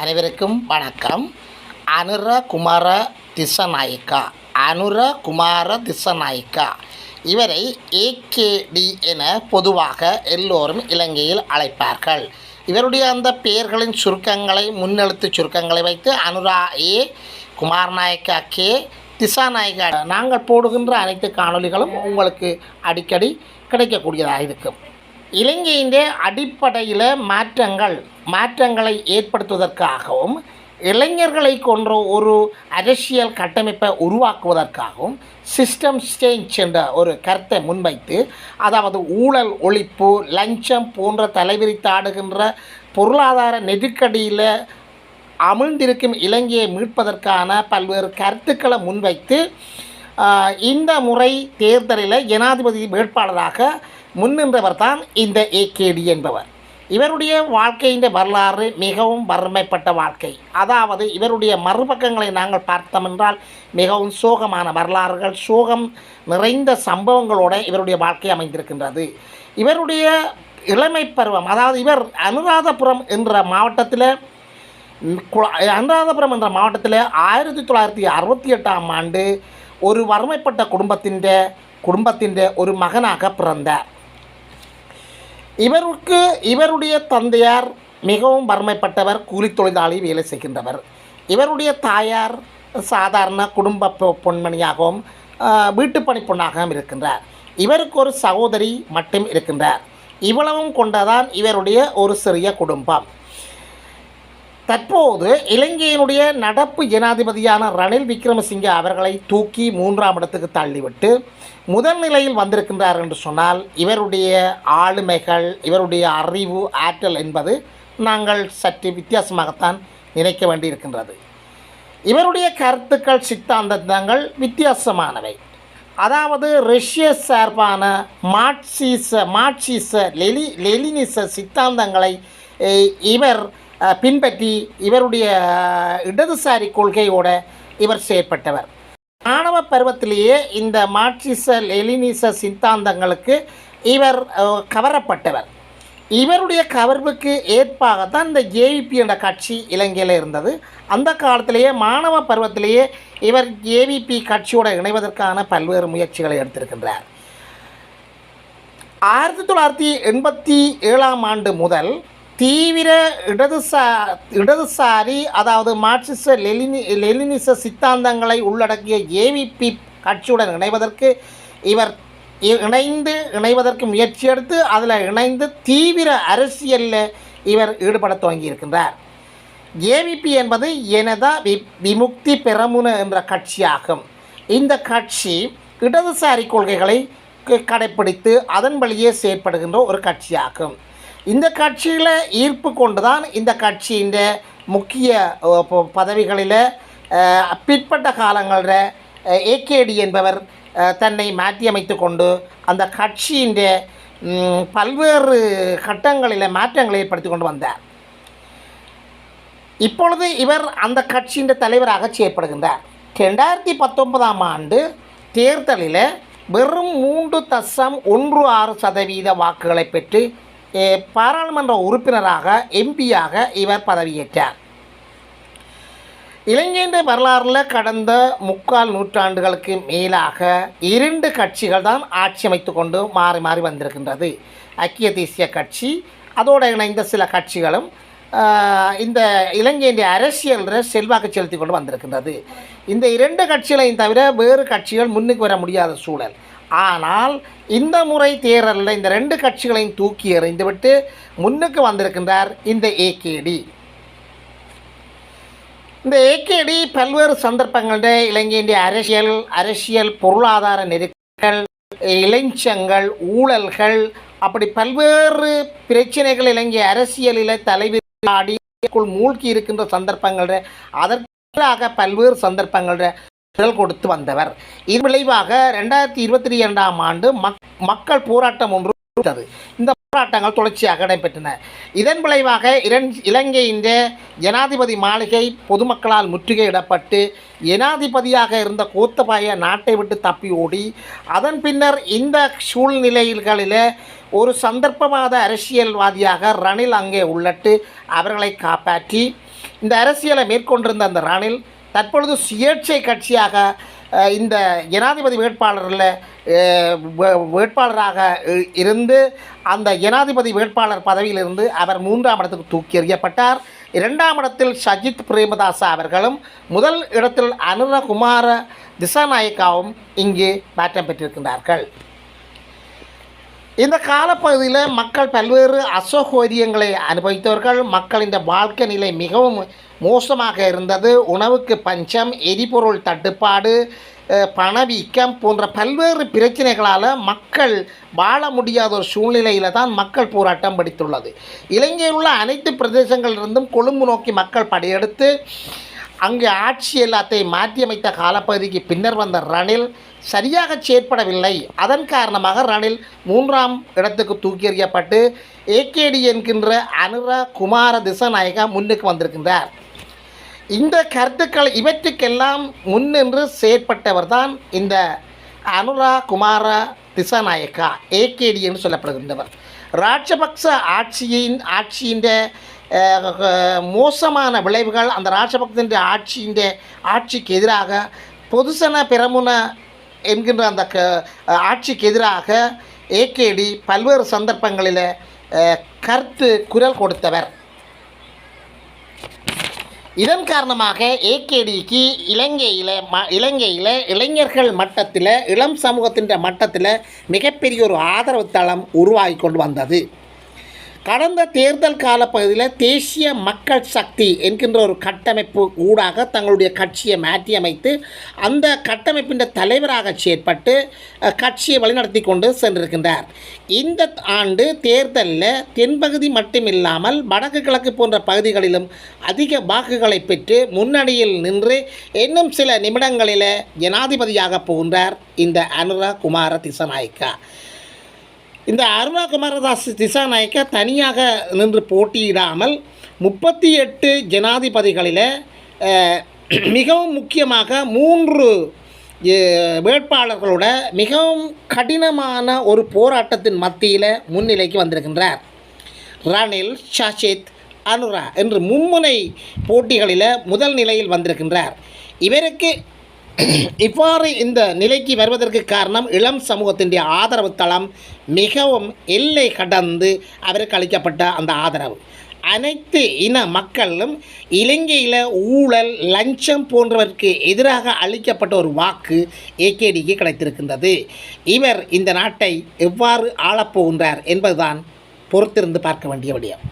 அனைவருக்கும் வணக்கம். அனுர குமார திசநாயிக்கா. அனுர குமார திசநாயிக்கா. இவரை ஏகேடி என பொதுவாக எல்லோரும் இலங்கையில் அழைப்பார்கள். இவருடைய அந்த பெயர்களின் சுருக்கங்களை முன்னெழுத்து சுருக்கங்களை வைத்து அனுரா ஏ குமாரநாயக்கா கே திசாநாயக்கா நாங்கள் போடுகின்ற அனைத்து காணொளிகளும் உங்களுக்கு அடிக்கடி கிடைக்கக்கூடியதாக இருக்கும். இலங்கையின் அடிப்படையில் மாற்றங்கள் மாற்றங்களை ஏற்படுத்துவதற்காகவும் இளைஞர்களை கொன்ற ஒரு அரசியல் கட்டமைப்பை உருவாக்குவதற்காகவும் சிஸ்டம் சேஞ்ச் என்ற ஒரு கருத்தை முன்வைத்து அதாவது ஊழல் ஒழிப்பு லஞ்சம் போன்ற தலைவிரித்தாடுகின்ற பொருளாதார நெருக்கடியில் அமிழ்ந்திருக்கும் இலங்கையை மீட்பதற்கான பல்வேறு கருத்துக்களை முன்வைத்து இந்த முறை தேர்தலில் ஜனாதிபதி வேட்பாளராக முன்னின்றவர் தான் இந்த ஏகேடி என்பவர். இவருடைய வாழ்க்கையின் வரலாறு மிகவும் வறுமைப்பட்ட வாழ்க்கை. அதாவது இவருடைய மறுபக்கங்களை நாங்கள் பார்த்தோம் என்றால் மிகவும் சோகமான வரலாறுகள் சோகம் நிறைந்த சம்பவங்களோடு இவருடைய வாழ்க்கை அமைந்திருக்கின்றது. இவருடைய இளமை பருவம் அதாவது இவர் அனுராதபுரம் என்ற மாவட்டத்தில் கு- அனுராதபுரம் என்ற மாவட்டத்தில் ஆயிரத்தி தொள்ளாயிரத்தி அறுபத்தி எட்டாம் ஆண்டு ஒரு வறுமைப்பட்ட குடும்பத்தின் குடும்பத்தின் ஒரு மகனாக பிறந்தார். இவருக்கு இவருடைய தந்தையார் மிகவும் வறுமைப்பட்டவர் கூலி தொழிலாளி வேலை செய்கின்றவர். இவருடைய தாயார் சாதாரண குடும்ப பொ- பொன்மணியாகவும் வீட்டு வீட்டுப் பணி பொண்ணாகவும் இருக்கின்றார். இவருக்கு ஒரு சகோதரி மட்டும் இருக்கின்றார். இவ்வளவும் கொண்டதான் இவருடைய ஒரு சிறிய குடும்பம். தற்போது இலங்கையினுடைய நடப்பு ஜனாதிபதியான ரணில் விக்ரமசிங்கே அவர்களை தூக்கி மூன்றாம் இடத்துக்கு தள்ளிவிட்டு முதல் நிலையில் வந்திருக்கின்றார் என்று சொன்னால் இவருடைய ஆளுமைகள் இவருடைய அறிவு ஆற்றல் என்பது நாங்கள் சற்று வித்தியாசமாகத்தான் நினைக்க வேண்டியிருக்கின்றது. இவருடைய கருத்துக்கள் சித்தாந்தங்கள் வித்தியாசமானவை. அதாவது ரஷ்ய சார்பான மார்க்சிச மார்க்சிச லெலி லெலினிச சித்தாந்தங்களை இவர் பின்பற்றி இவருடைய இடதுசாரி கொள்கையோட இவர் செயற்பட்டவர். மாணவ பருவத்திலேயே இந்த மார்க்சிச லெலினிச சித்தாந்தங்களுக்கு இவர் கவரப்பட்டவர். இவருடைய கவர்வுக்கு ஏற்பாகத்தான் இந்த ஜேவிபி என்ற கட்சி இலங்கையில் இருந்தது. அந்த காலத்திலேயே மாணவ பருவத்திலேயே இவர் ஜேவிபி கட்சியோடு இணைவதற்கான பல்வேறு முயற்சிகளை எடுத்திருக்கின்றார். ஆயிரத்தி தொள்ளாயிரத்தி எண்பத்தி ஏழாம் ஆண்டு முதல் தீவிர இடதுசா இடதுசாரி அதாவது மார்க்சிச லெலினி லெலினிச சித்தாந்தங்களை உள்ளடக்கிய ஏவிபி கட்சியுடன் இணைவதற்கு இவர் இணைந்து இணைவதற்கு முயற்சி எடுத்து அதில் இணைந்து தீவிர அரசியலில் இவர் ஈடுபட துவங்கியிருக்கின்றார். ஏவிபி என்பது எனதா வி விமுக்தி பெரமுன என்ற கட்சியாகும். இந்த கட்சி இடதுசாரி கொள்கைகளை க- கடைப்பிடித்து அதன் வழியே செயற்படுகின்ற ஒரு கட்சியாகும். இந்த கட்சியில் ஈர்ப்பு கொண்டு தான் இந்த கட்சியின் முக்கிய ப- பதவிகளில் பிற்பட்ட காலங்களில் ஏகேடி என்பவர் தன்னை மாற்றியமைத்து கொண்டு அந்த கட்சியின் பல்வேறு கட்டங்களில் மாற்றங்களை ஏற்படுத்தி கொண்டு வந்தார். இப்பொழுது இவர் அந்த கட்சியின் தலைவராக செயற்படுகின்றார். ரெண்டாயிரத்தி பத்தொன்பதாம் ஆண்டு தேர்தலில் வெறும் மூன்று தசம் ஒன்று ஆறு சதவீத வாக்குகளை பெற்று பாராளுமன்ற உறுப்பினராக எம்பியாக இவர் பதவியேற்றார். இலங்கையின் வரலாறில் கடந்த முக்கால் நூற்றாண்டுகளுக்கு மேலாக இரண்டு கட்சிகள் தான் ஆட்சி அமைத்து கொண்டு மாறி மாறி வந்திருக்கின்றது. ஐக்கிய தேசிய கட்சி அதோடு இணைந்த சில கட்சிகளும் இந்த இலங்கையின் அரசியலில் செல்வாக்கு செலுத்தி கொண்டு வந்திருக்கின்றது. இந்த இரண்டு கட்சிகளையும் தவிர வேறு கட்சிகள் முன்னுக்கு வர முடியாத சூழல். ஆனால் இந்த முறை தேர்தலில் இந்த ரெண்டு கட்சிகளையும் தூக்கி எறிந்துவிட்டு முன்னுக்கு வந்திருக்கின்றார் இந்த ஏகேடி. இந்த ஏகேடி பல்வேறு சந்தர்ப்பங்களில் இலங்கையினுடைய அரசியல் அரசியல் பொருளாதார நெருக்கங்கள் இளைஞங்கள் ஊழல்கள் அப்படி பல்வேறு பிரச்சனைகள் இலங்கை அரசியலில் தலைவிரிக்குள் மூழ்கி இருக்கின்ற சந்தர்ப்பங்களில் அதற்காக பல்வேறு சந்தர்ப்பங்களில் குரல் கொடுத்து வந்தவர். இதன் விளைவாக ரெண்டாயிரத்தி இருபத்தி இரண்டாம் ஆண்டு மக் மக்கள் போராட்டம் ஒன்று இந்த போராட்டங்கள் தொடர்ச்சியாக நடைபெற்றன. இதன் விளைவாக இரண் இலங்கையின் ஜனாதிபதி மாளிகை பொதுமக்களால் முற்றுகையிடப்பட்டு ஜனாதிபதியாக இருந்த கோத்தபாய நாட்டை விட்டு தப்பி ஓடி அதன் பின்னர் இந்த சூழ்நிலைகளில் ஒரு சந்தர்ப்பவாத அரசியல்வாதியாக ரணில் அங்கே உள்ளட்டு அவர்களை காப்பாற்றி இந்த அரசியலை மேற்கொண்டிருந்த அந்த ரணில் தற்பொழுது சுயேட்சை கட்சியாக இந்த ஜனாதிபதி வேட்பாளரில் வே- வேட்பாளராக இருந்து அந்த ஜனாதிபதி வேட்பாளர் பதவியிலிருந்து அவர் மூன்றாம் இடத்துக்கு தூக்கி எறியப்பட்டார். இரண்டாம் இடத்தில் சஜித் பிரேமதாசா அவர்களும் முதல் இடத்தில் அனுரகுமார திசாநாயக்காவும் இங்கு மாற்றம் பெற்றிருக்கின்றார்கள். இந்த காலப்பகுதியில் மக்கள் பல்வேறு அசௌகரியங்களை அனுபவித்தவர்கள் மக்களின் வாழ்க்கை நிலை மிகவும் மோசமாக இருந்தது. உணவுக்கு பஞ்சம் எரிபொருள் தட்டுப்பாடு பணவீக்கம் போன்ற பல்வேறு பிரச்சனைகளால் மக்கள் வாழ முடியாத ஒரு சூழ்நிலையில் தான் மக்கள் போராட்டம் படித்துள்ளது இலங்கையில் உள்ள அனைத்து பிரதேசங்களிலிருந்தும் கொழும்பு நோக்கி மக்கள் படையெடுத்து அங்கு ஆட்சி எல்லாத்தையும் மாற்றியமைத்த காலப்பகுதிக்கு பின்னர் வந்த ரணில் சரியாக செயற்படவில்லை. அதன் காரணமாக ரணில் மூன்றாம் இடத்துக்கு தூக்கி எறியப்பட்டு ஏகேடி என்கின்ற அனுர குமார திசநாயகா முன்னுக்கு வந்திருக்கின்றார். இந்த கருத்துக்கள் இவற்றுக்கெல்லாம் முன்னின்று செயற்பட்டவர் தான் இந்த அனுரா குமார திசாநாயக்கா ஏகேடி என்று சொல்லப்படுகின்றவர். ராஜபக்ச ஆட்சியின் ஆட்சியின் மோசமான விளைவுகள் அந்த ராஜபக்சன் ஆட்சியின் ஆட்சிக்கு எதிராக பொதுசன பிரமுன என்கின்ற அந்த க ஆட்சிக்கு எதிராக ஏகேடி பல்வேறு சந்தர்ப்பங்களில் கருத்து குரல் கொடுத்தவர். இதன் காரணமாக ஏகேடிக்கு இலங்கையில் ம இலங்கையில் இளைஞர்கள் மட்டத்தில் இளம் சமூகத்தின் மட்டத்தில் மிகப்பெரிய ஒரு ஆதரவு தளம் உருவாகி கொண்டு வந்தது. கடந்த தேர்தல் காலப்பகுதியில் தேசிய மக்கள் சக்தி என்கின்ற ஒரு கட்டமைப்பு ஊடாக தங்களுடைய கட்சியை மாற்றியமைத்து அந்த கட்டமைப்பின் தலைவராக செயற்பட்டு கட்சியை வழிநடத்தி கொண்டு சென்றிருக்கின்றார். இந்த ஆண்டு தேர்தலில் தென்பகுதி மட்டுமில்லாமல் வடக்கு கிழக்கு போன்ற பகுதிகளிலும் அதிக வாக்குகளை பெற்று முன்னணியில் நின்று இன்னும் சில நிமிடங்களில் ஜனாதிபதியாக போகின்றார் இந்த அனுரா குமார திசநாயக்கா. இந்த அருணா குமாரதாஸ் திசாநாயக்க தனியாக நின்று போட்டியிடாமல் முப்பத்தி எட்டு ஜனாதிபதிகளில் மிகவும் முக்கியமாக மூன்று வேட்பாளர்களோட மிகவும் கடினமான ஒரு போராட்டத்தின் மத்தியில் முன்னிலைக்கு வந்திருக்கின்றார். ரணில் ஷாஷித் அனுரா என்று மும்முனை போட்டிகளில் முதல் நிலையில் வந்திருக்கின்றார். இவருக்கு இவ்வாறு இந்த நிலைக்கு வருவதற்கு காரணம் இளம் சமூகத்தினுடைய ஆதரவு தளம் மிகவும் எல்லை கடந்து அவருக்கு அளிக்கப்பட்ட அந்த ஆதரவு. அனைத்து இன மக்களும் இலங்கையில் ஊழல் லஞ்சம் போன்றவருக்கு எதிராக அளிக்கப்பட்ட ஒரு வாக்கு ஏகேடிக்கு கிடைத்திருக்கின்றது. இவர் இந்த நாட்டை எவ்வாறு ஆளப்போகின்றார் என்பதுதான் பொறுத்திருந்து பார்க்க வேண்டிய விடயம்.